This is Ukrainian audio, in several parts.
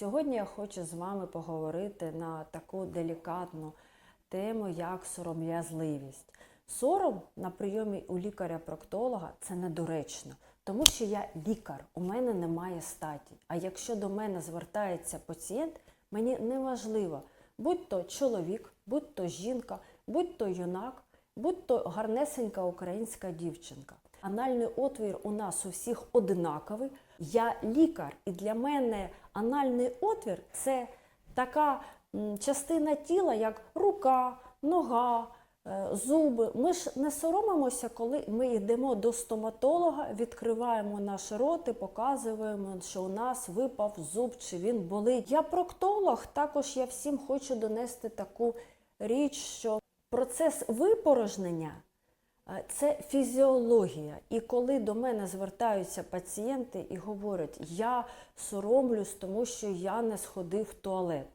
Сьогодні я хочу з вами поговорити на таку делікатну тему, як сором'язливість. Сором на прийомі у лікаря-проктолога це недоречно, тому що я лікар, у мене немає статі. А якщо до мене звертається пацієнт, мені не важливо, будь то чоловік, будь то жінка, будь то юнак, будь то гарнесенька українська дівчинка. Анальний отвір у нас у всіх одинаковий. Я лікар, і для мене анальний отвір це така частина тіла, як рука, нога, е, зуби. Ми ж не соромимося, коли ми йдемо до стоматолога, відкриваємо наш рот і показуємо, що у нас випав зуб чи він болить. Я проктолог, також я всім хочу донести таку річ, що процес випорожнення. Е, Це фізіологія. І коли до мене звертаються пацієнти і говорять, я соромлюсь, тому що я не сходив в туалет.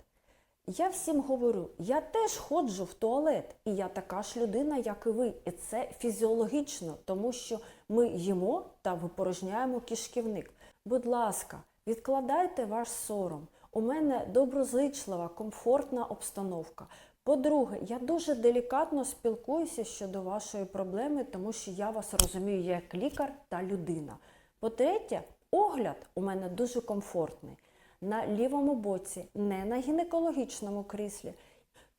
Я всім говорю, я теж ходжу в туалет, і я така ж людина, як і ви. І це фізіологічно, тому що ми їмо та випорожняємо кишківник. Будь ласка, відкладайте ваш сором. У мене доброзичлива, комфортна обстановка. По-друге, я дуже делікатно спілкуюся щодо вашої проблеми, тому що я вас розумію як лікар та людина. По-третє, огляд у мене дуже комфортний. На лівому боці, не на гінекологічному кріслі.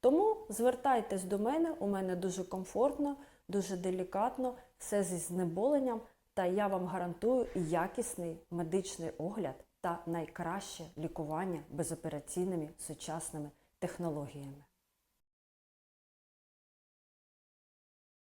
Тому звертайтесь до мене, у мене дуже комфортно, дуже делікатно, все зі знеболенням, та я вам гарантую якісний медичний огляд та найкраще лікування безопераційними сучасними технологіями.